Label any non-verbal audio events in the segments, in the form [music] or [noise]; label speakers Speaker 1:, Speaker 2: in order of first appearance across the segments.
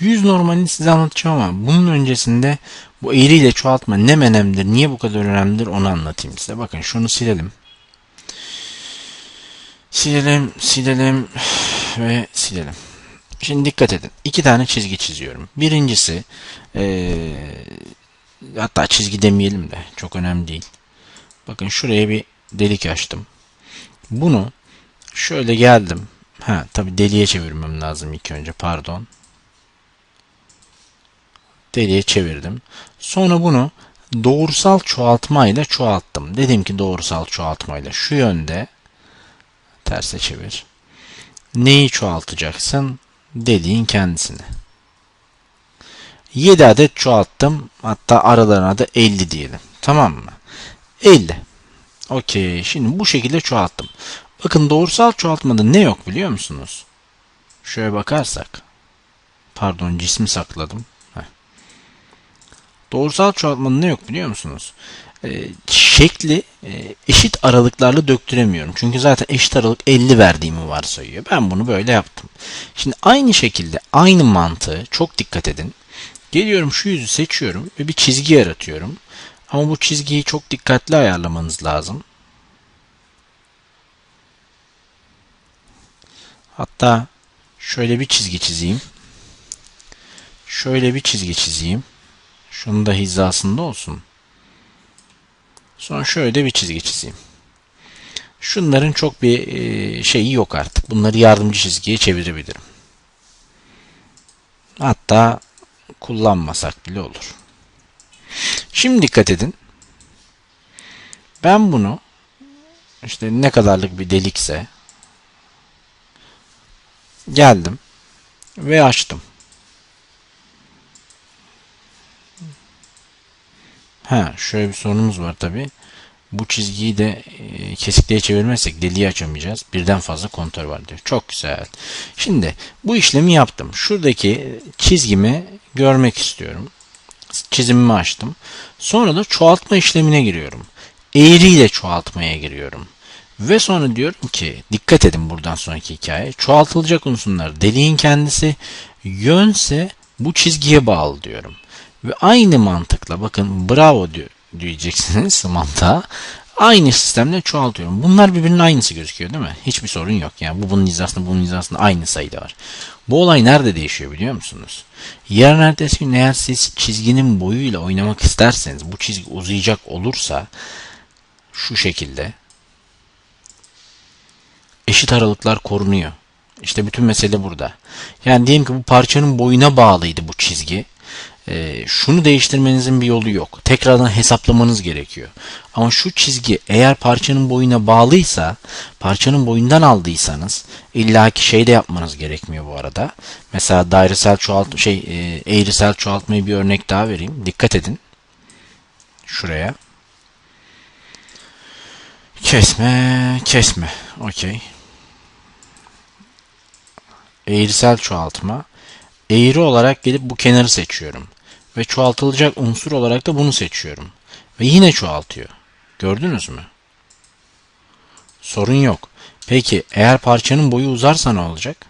Speaker 1: Yüz normalini size anlatacağım ama bunun öncesinde bu eğriyle çoğaltma ne önemlidir, niye bu kadar önemlidir onu anlatayım size. Bakın şunu silelim. Silelim, silelim ve silelim. Şimdi dikkat edin. İki tane çizgi çiziyorum. Birincisi ee, hatta çizgi demeyelim de çok önemli değil. Bakın şuraya bir delik açtım. Bunu şöyle geldim. Ha tabi deliğe çevirmem lazım ilk önce pardon. Deliğe çevirdim. Sonra bunu doğrusal çoğaltmayla çoğalttım. Dedim ki doğrusal çoğaltmayla şu yönde terse çevir. Neyi çoğaltacaksın? Deliğin kendisini. 7 adet çoğalttım. Hatta aralarına da 50 diyelim. Tamam mı? 50. Okey. Şimdi bu şekilde çoğalttım. Bakın doğrusal çoğaltmada ne yok biliyor musunuz? Şöyle bakarsak. Pardon cismi sakladım. Doğrusal çoğaltmada ne yok biliyor musunuz? Ee, şekli e, eşit aralıklarla döktüremiyorum. Çünkü zaten eşit aralık 50 verdiğimi varsayıyor. Ben bunu böyle yaptım. Şimdi aynı şekilde aynı mantığı çok dikkat edin. Geliyorum şu yüzü seçiyorum ve bir çizgi yaratıyorum. Ama bu çizgiyi çok dikkatli ayarlamanız lazım. Hatta şöyle bir çizgi çizeyim. Şöyle bir çizgi çizeyim. Şunun da hizasında olsun. Sonra şöyle bir çizgi çizeyim. Şunların çok bir e, şeyi yok artık. Bunları yardımcı çizgiye çevirebilirim. Hatta kullanmasak bile olur. Şimdi dikkat edin. Ben bunu işte ne kadarlık bir delikse geldim ve açtım. Ha, şöyle bir sorunumuz var tabi. Bu çizgiyi de e, kesikliğe çevirmezsek deliği açamayacağız. Birden fazla kontör var diyor. Çok güzel. Şimdi bu işlemi yaptım. Şuradaki çizgimi görmek istiyorum. Çizimimi açtım. Sonra da çoğaltma işlemine giriyorum. Eğriyle çoğaltmaya giriyorum. Ve sonra diyorum ki dikkat edin buradan sonraki hikaye. Çoğaltılacak unsurlar deliğin kendisi yönse bu çizgiye bağlı diyorum. Ve aynı mantıkla bakın bravo diyor, diyeceksiniz [laughs] mantığa. Aynı sistemle çoğaltıyorum. Bunlar birbirinin aynısı gözüküyor değil mi? Hiçbir sorun yok. Yani bu bunun hizasında bunun hizasında aynı sayıda var. Bu olay nerede değişiyor biliyor musunuz? Yarın ertesi gün eğer siz çizginin boyuyla oynamak isterseniz bu çizgi uzayacak olursa şu şekilde eşit aralıklar korunuyor. İşte bütün mesele burada. Yani diyelim ki bu parçanın boyuna bağlıydı bu çizgi. Ee, şunu değiştirmenizin bir yolu yok. Tekrardan hesaplamanız gerekiyor. Ama şu çizgi eğer parçanın boyuna bağlıysa, parçanın boyundan aldıysanız illaki şey de yapmanız gerekmiyor bu arada. Mesela dairesel çoğalt şey e, eğrisel çoğaltmayı bir örnek daha vereyim. Dikkat edin. Şuraya. Kesme, kesme. Okey. Eğrisel çoğaltma. Eğri olarak gelip bu kenarı seçiyorum. Ve çoğaltılacak unsur olarak da bunu seçiyorum. Ve yine çoğaltıyor. Gördünüz mü? Sorun yok. Peki eğer parçanın boyu uzarsa ne olacak?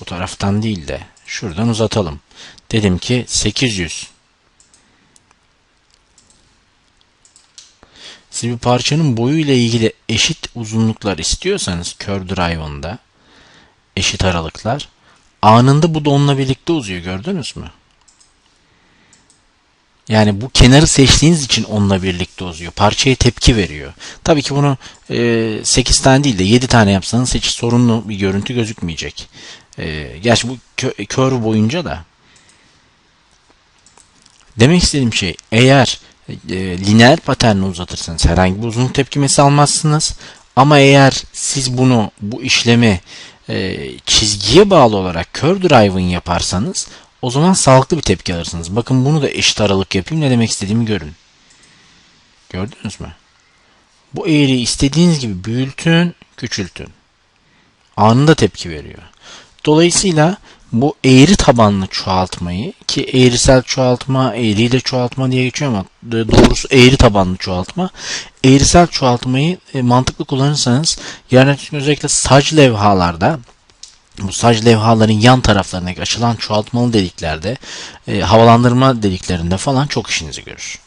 Speaker 1: Bu taraftan değil de şuradan uzatalım. Dedim ki 800. Siz bir parçanın boyu ile ilgili eşit uzunluklar istiyorsanız Kör Drive'ında eşit aralıklar anında bu da onunla birlikte uzuyor gördünüz mü? Yani bu kenarı seçtiğiniz için onunla birlikte uzuyor. Parçaya tepki veriyor. Tabii ki bunu e, 8 tane değil de 7 tane yapsanız hiç sorunlu bir görüntü gözükmeyecek. E, gerçi bu kö kör boyunca da. Demek istediğim şey eğer e, lineer paterni uzatırsanız herhangi bir uzunluk tepkimesi almazsınız. Ama eğer siz bunu bu işlemi e, çizgiye bağlı olarak kör drive'ın yaparsanız o zaman sağlıklı bir tepki alırsınız. Bakın bunu da eşit aralık yapayım. Ne demek istediğimi görün. Gördünüz mü? Bu eğriyi istediğiniz gibi büyütün, küçültün. Anında tepki veriyor. Dolayısıyla bu eğri tabanlı çoğaltmayı ki eğrisel çoğaltma, eğriyle çoğaltma diye geçiyor ama doğrusu eğri tabanlı çoğaltma. Eğrisel çoğaltmayı e, mantıklı kullanırsanız yani özellikle sac levhalarda bu sac levhaların yan taraflarındaki açılan çoğaltmalı deliklerde, e, havalandırma deliklerinde falan çok işinizi görür.